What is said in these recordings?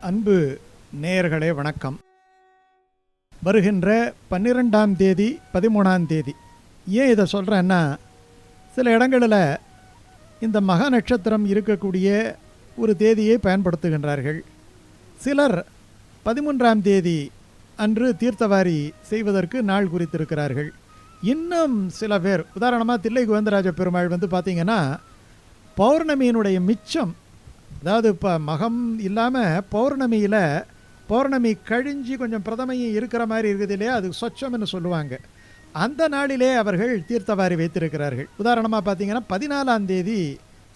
அன்பு நேயர்களே வணக்கம். வருகின்ற பன்னிரெண்டாம் தேதி பதிமூணாம் தேதி. ஏன் இதை சொல்கிறேன்னா சில இடங்களில் இந்த மகா நட்சத்திரம் இருக்கக்கூடிய ஒரு தேதியை பயன்படுத்துகின்றார்கள். சிலர் பதிமூன்றாம் தேதி அன்று தீர்த்தவாரி செய்வதற்கு நாள் குறித்திருக்கிறார்கள். இன்னும் சில பேர் உதாரணமாக தில்லை கோவிந்தராஜ பெருமாள் வந்து பார்த்திங்கன்னா பௌர்ணமியினுடைய மிச்சம் அதாவது இப்போ மகம் இல்லாமல் பௌர்ணமியில் பௌர்ணமி கழிஞ்சு கொஞ்சம் பிரதமையும் இருக்கிற மாதிரி இருக்குது இல்லையா? அது சொச்சம்னு சொல்லுவாங்க. அந்த நாளிலே அவர்கள் தீர்த்தவாரி வைத்திருக்கிறார்கள். உதாரணமாக பார்த்தீங்கன்னா பதினாலாம் தேதி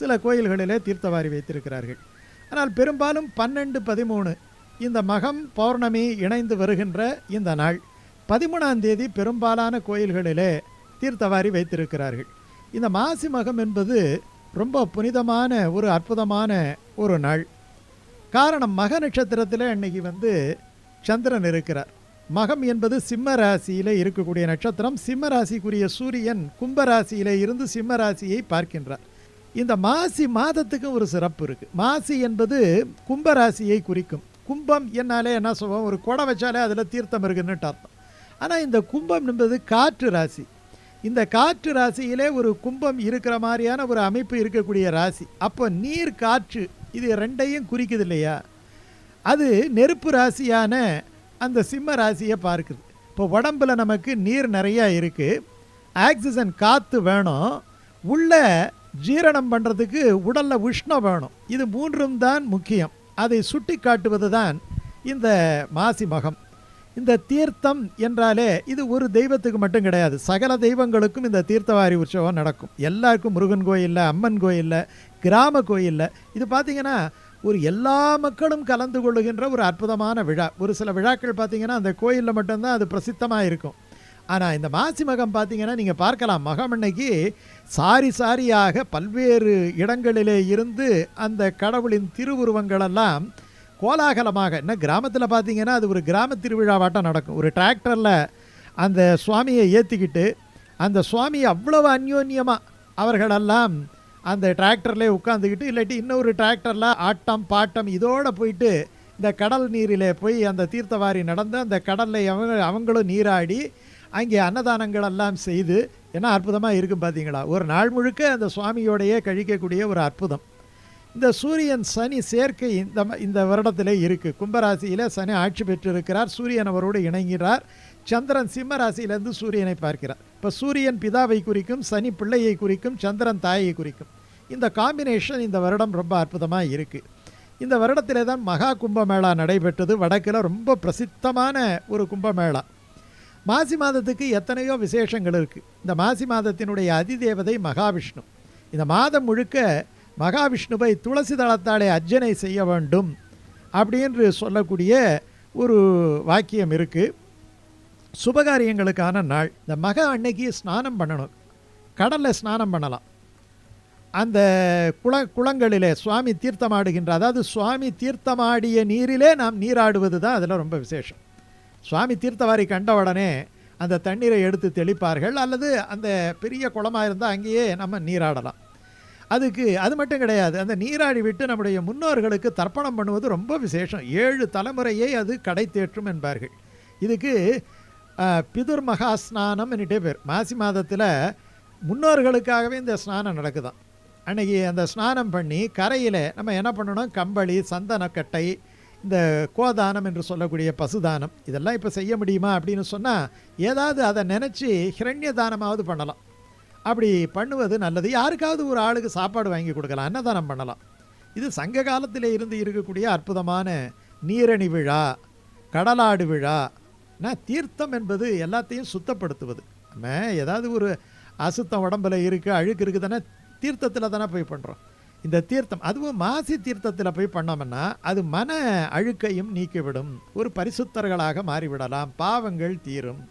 சில கோயில்களிலே தீர்த்தவாரி வைத்திருக்கிறார்கள். ஆனால் பெரும்பாலும் பன்னெண்டு பதிமூணு இந்த மகம் பௌர்ணமி இணைந்து வருகின்ற இந்த நாள். பதிமூணாம் தேதி பெரும்பாலான கோயில்களிலே தீர்த்தவாரி வைத்திருக்கிறார்கள். இந்த மாசி மகம் என்பது ரொம்ப புனிதமான ஒரு அற்புதமான ஒரு நாள். காரணம் மக நட்சத்திரத்தில் இன்னைக்கு வந்து சந்திரன் இருக்கிறார். மகம் என்பது சிம்ம ராசியில் இருக்கக்கூடிய நட்சத்திரம். சிம்ம ராசிக்குரிய சூரியன் கும்பராசியில் இருந்து சிம்ம ராசியை பார்க்கின்றார். இந்த மாசி மாதத்துக்கும் ஒரு சிறப்பு இருக்குது மாசி என்பது கும்ப ராசியை குறிக்கும். கும்பம் என்னாலே என்ன சொல்லுவோம் ஒரு குடை வச்சாலே அதில் தீர்த்தம் இருக்குன்னு அர்த்தம். ஆனால் இந்த கும்பம் என்பது காற்று ராசி. இந்த காற்று ராசியிலே ஒரு கும்பம் இருக்கிற மாதிரியான ஒரு அமைப்பு இருக்கக்கூடிய ராசி. அப்போ நீர் காற்று இது ரெண்டையும் குறிக்குது இல்லையா? அது நெருப்பு ராசியான அந்த சிம்ம ராசியை பார்க்குது. இப்போ உடம்புல நமக்கு நீர் நிறையா இருக்குது ஆக்சிஜன் காற்று வேணும். உள்ள ஜீரணம் பண்ணுறதுக்கு உடலில் உஷ்ணம் வேணும். இது மூன்றும் தான் முக்கியம். அதை சுட்டி காட்டுவது தான் இந்த மாசி மகம். இந்த தீர்த்தம் என்றாலே இது ஒரு தெய்வத்துக்கு மட்டும் கிடையாது. சகல தெய்வங்களுக்கும் இந்த தீர்த்தவாரி உற்சவம் நடக்கும். எல்லாருக்கும் முருகன் கோயிலில் அம்மன் கோயிலில் கிராம கோயிலில். இது பார்த்தீங்கன்னா ஒரு எல்லா மக்களும் கலந்து கொள்ளுகின்ற ஒரு அற்புதமான விழா. ஒரு சில விழாக்கள் பார்த்தீங்கன்னா அந்த கோயிலில் மட்டும்தான் அது பிரசித்தமாக இருக்கும். ஆனால் இந்த மாசி மகம் பார்த்தீங்கன்னா நீங்கள் பார்க்கலாம். மகம் அன்னைக்கு சாரி சாரியாக பல்வேறு இடங்களிலே இருந்து அந்த கடவுளின் திருவுருவங்களெல்லாம் கோலாகலமாக என்ன கிராமத்தில் பார்த்தீங்கன்னா அது ஒரு கிராம திருவிழாவாட்டம் நடக்கும். ஒரு டிராக்டரில் அந்த சுவாமியை ஏற்றிக்கிட்டு அந்த சுவாமியை அவ்வளவு அந்யோன்யமாக அவர்களெல்லாம் அந்த டிராக்டர்லேயே உட்காந்துக்கிட்டு இல்லாட்டி இன்னொரு டிராக்டரில் ஆட்டம் பாட்டம் இதோடு போயிட்டு இந்த கடல் நீரிலே போய் அந்த தீர்த்தவாரி நடந்து அந்த கடலில் அவங்க அவங்களும் நீராடி அங்கே அன்னதானங்கள் எல்லாம் செய்து என்ன அற்புதமாக இருக்கும் பார்த்தீங்களா ஒரு நாள் முழுக்க அந்த சுவாமியோடையே கழிக்கக்கூடிய ஒரு அற்புதம். இந்த சூரியன் சனி சேர்க்கை இந்த ம- இந்த வருடத்திலே இருக்குது கும்பராசியில் சனி ஆட்சி பெற்றிருக்கிறார். சூரியன் அவரோடு இணங்கிறார் சந்திரன் சிம்ம ராசியிலேருந்து சூரியனை பார்க்கிறார். இப்போ சூரியன் பிதாவை குறிக்கும் சனி பிள்ளையை குறிக்கும் சந்திரன் தாயை குறிக்கும். இந்த காம்பினேஷன் இந்த வருடம் ரொம்ப அற்புதமாக இருக்குது இந்த வருடத்திலே தான் மகா கும்பமேளா நடைபெற்றது. வடக்கில் ரொம்ப பிரசித்தமான ஒரு கும்பமேளா. மாசி மாதத்துக்கு எத்தனையோ விசேஷங்கள் இருக்குது இந்த மாசி மாதத்தினுடைய அதிதேவதை மகாவிஷ்ணு. இந்த மாதம் முழுக்க மகாவிஷ்ணுவை துளசி தளத்தாலே அர்ஜனை செய்ய வேண்டும் அப்படின்னு சொல்லக்கூடிய ஒரு வாக்கியம் இருக்குது சுபகாரியங்களுக்கான நாள். இந்த மக அன்னைக்கு ஸ்நானம் பண்ணணும். கடலில் ஸ்நானம் பண்ணலாம். அந்த குள குளங்களிலே சுவாமி தீர்த்தமாடுகின்ற அதாவது சுவாமி தீர்த்தமாடிய நீரிலே நாம் நீராடுவது தான் அதில் ரொம்ப விசேஷம். சுவாமி தீர்த்தவாரி கண்ட உடனே அந்த தண்ணீரை எடுத்து தெளிப்பார்கள். அல்லது அந்த பெரிய குளமாக இருந்தால் அங்கேயே நம்ம நீராடலாம். அதுக்கு அது மட்டும் கிடையாது. அந்த நீராடி விட்டு நம்முடைய முன்னோர்களுக்கு தர்ப்பணம் பண்ணுவது ரொம்ப விசேஷம். ஏழு தலைமுறையை அது கடை தேற்றும் என்பார்கள். இதுக்கு பிதுர் மகா ஸ்நானம்னுட்டே பேர். மாசி மாதத்தில் முன்னோர்களுக்காகவே இந்த ஸ்நானம் நடக்குதாம் அன்னைக்கு அந்த ஸ்நானம் பண்ணி கரையில் நம்ம என்ன பண்ணணும்? கம்பளி சந்தனக்கட்டை இந்த கோதானம் என்று சொல்லக்கூடிய பசுதானம் இதெல்லாம் இப்போ செய்ய முடியுமா அப்படின்னு சொன்னால் ஏதாவது அதை நினச்சி ஹிரண்ய தானமாவது பண்ணலாம். அப்படி பண்ணுவது நல்லது. யாருக்காவது ஒரு ஆளுக்கு சாப்பாடு வாங்கி கொடுக்கலாம். அன்னதானம் பண்ணலாம். இது சங்க காலத்தில் இருந்து இருக்கக்கூடிய அற்புதமான நீரணி விழா கடலாடு விழா. நான் தீர்த்தம் என்பது எல்லாத்தையும் சுத்தப்படுத்துவது. நம்ம ஏதாவது ஒரு அசுத்தம் உடம்புல இருக்குது அழுக்கு இருக்குது தானே தீர்த்தத்தில் தானே போய் பண்ணுறோம் இந்த தீர்த்தம் அதுவும் மாசி தீர்த்தத்தில் போய் பண்ணோம்னா அது மன அழுக்கையும் நீக்கிவிடும். ஒரு பரிசுத்தர்களாக மாறிவிடலாம். பாவங்கள் தீரும்.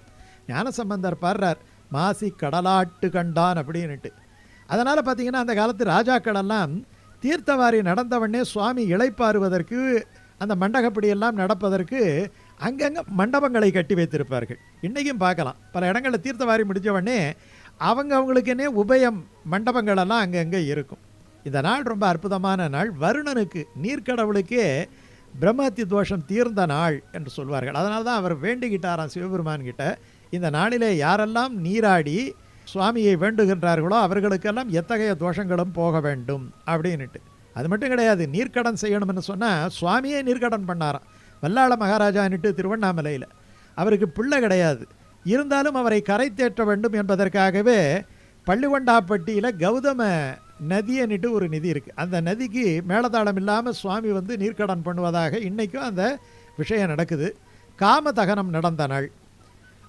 ஞானசம்பந்தர் பாடுறார் மாசி கடலாட்டு கண்டான் அப்படின்னுட்டு. அதனால் பார்த்தீங்கன்னா அந்த காலத்து ராஜாக்களெல்லாம் தீர்த்தவாரி நடந்தவொடனே சுவாமி இழைப்பாருவதற்கு அந்த மண்டகப்படியெல்லாம் நடப்பதற்கு அங்கங்கே மண்டபங்களை கட்டி வைத்திருப்பார்கள். இன்றைக்கும் பார்க்கலாம். பல இடங்களில் தீர்த்தவாரி முடிஞ்சவொடனே அவங்க அவங்களுக்குன்னே உபயம் மண்டபங்களெல்லாம் அங்கங்கே இருக்கும். இந்த நாள் ரொம்ப அற்புதமான நாள். வருணனுக்கு நீர்க்கடவுளுக்கே பிரம்மத்தி தோஷம் தீர்ந்த நாள் என்று சொல்வார்கள். அதனால தான் அவர் வேண்டிக்கிட்டாராம் சிவபெருமான்கிட்ட. இந்த நாளிலே யாரெல்லாம் நீராடி சுவாமியை வேண்டுகின்றார்களோ அவர்களுக்கெல்லாம் எத்தகைய தோஷங்களும் போக வேண்டும் அப்படின்னுட்டு. அது மட்டும் கிடையாது நீர்க்கடன் செய்யணும்னு சொன்னால் சுவாமியே நீர்க்கடன் பண்ணாராம் வல்லாள மகாராஜான்ட்டு திருவண்ணாமலையில். அவருக்கு பிள்ளை கிடையாது. இருந்தாலும் அவரை கரை தேற்ற வேண்டும் என்பதற்காகவே பள்ளிகொண்டாப்பட்டியில் கௌதம நதியன்னுட்டு ஒரு நதி இருக்குது அந்த நதிக்கு மேலதாளம் இல்லாமல் சுவாமி வந்து நீர்க்கடன் பண்ணுவதாக இன்றைக்கும் அந்த விஷயம் நடக்குது. காம தகனம் நடந்த நாள்.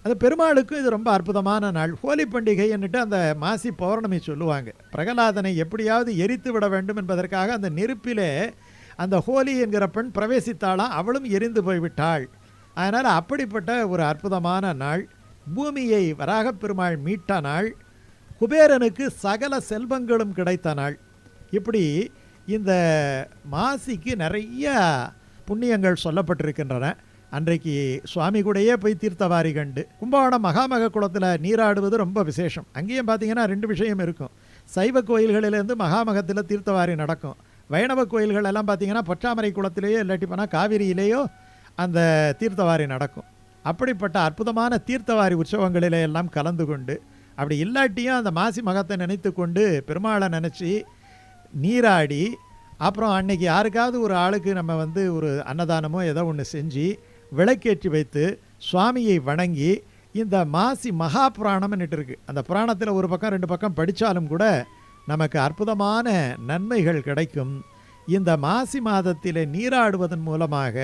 அது பெருமாளுக்கும் இது ரொம்ப அற்புதமான நாள். ஹோலி பண்டிகைன்னுட்டு அந்த மாசி பௌர்ணமி சொல்லுவாங்க. பிரகலாதனை எப்படியாவது எரித்து விட வேண்டும் என்பதற்காக அந்த நெருப்பிலே அந்த ஹோலி என்கிற பெண் பிரவேசித்தாளாம் அவளும் எரிந்து போய்விட்டாள். அதனால் அப்படிப்பட்ட ஒரு அற்புதமான நாள். பூமியை வராகப் பெருமாள் மீட்ட நாள். குபேரனுக்கு சகல செல்வங்களும் கிடைத்த நாள். இப்படி இந்த மாசிக்கு நிறைய புண்ணியங்கள் சொல்லப்பட்டிருக்கின்றன. அன்றைக்கு சுவாமி கூடயே போய் தீர்த்தவாரி கண்டு கும்பகோணம் மகாமக குளத்தில் நீராடுவது ரொம்ப விசேஷம். அங்கேயும் பார்த்தீங்கன்னா ரெண்டு விஷயம் இருக்கும். சைவ கோயில்களிலேருந்து மகாமகத்தில் தீர்த்தவாரி நடக்கும். வைணவ கோயில்கள் எல்லாம் பார்த்தீங்கன்னா பொற்றாமரை குளத்திலேயோ இல்லாட்டி போனால் காவிரியிலேயோ அந்த தீர்த்தவாரி நடக்கும். அப்படிப்பட்ட அற்புதமான தீர்த்தவாரி உற்சவங்களிலே எல்லாம் கலந்து கொண்டு அப்படி இல்லாட்டியும் அந்த மாசி மகத்தை நினைத்து கொண்டு பெருமாளை நினச்சி நீராடி அப்புறம் அன்னைக்கு யாருக்காவது ஒரு ஆளுக்கு நம்ம வந்து ஒரு அன்னதானமோ ஏதோ ஒன்று செஞ்சு விளக்கேற்றி வைத்து சுவாமியை வணங்கி இந்த மாசி மகா புராணம்னுட்டு இருக்குது அந்த புராணத்தில் ஒரு பக்கம் ரெண்டு பக்கம் படித்தாலும் கூட நமக்கு அற்புதமான நன்மைகள் கிடைக்கும். இந்த மாசி மாதத்திலே நீராடுவதன் மூலமாக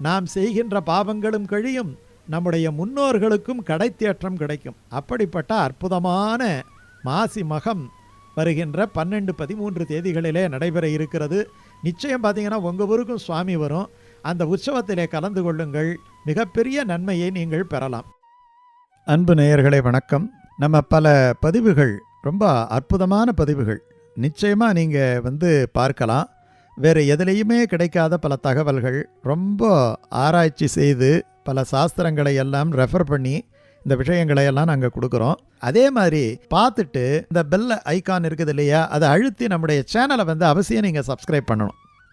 நாம் செய்கின்ற பாவங்களும் கழியும் நம்முடைய முன்னோர்களுக்கும் கடைத்தேற்றம் கிடைக்கும். அப்படிப்பட்ட அற்புதமான மாசி மகம் வருகின்ற பன்னெண்டு பதிமூன்று தேதிகளிலே நடைபெற இருக்கிறது. நிச்சயம் பார்த்தீங்கன்னா உங்கள் ஊருக்கும் சுவாமி வரும். அந்த உற்சவத்திலே கலந்து கொள்ளுங்கள். மிகப்பெரிய நன்மையை நீங்கள் பெறலாம். அன்பு நேயர்களே வணக்கம். நம்ம பல பதிவுகள் ரொம்ப அற்புதமான பதிவுகள். நிச்சயமாக நீங்கள் வந்து பார்க்கலாம். வேறு எதுலேயுமே கிடைக்காத பல தகவல்கள். ரொம்ப ஆராய்ச்சி செய்து பல சாஸ்திரங்களை எல்லாம் ரெஃபர் பண்ணி இந்த விஷயங்களை எல்லாம் நாங்கள் கொடுக்குறோம். அதே மாதிரி பார்த்துட்டு இந்த பெல் ஐகான் இருக்குது இல்லையா? அதை அழுத்தி நம்முடைய சேனலை வந்து அவசியம் நீங்கள் சப்ஸ்கிரைப் பண்ணணும்.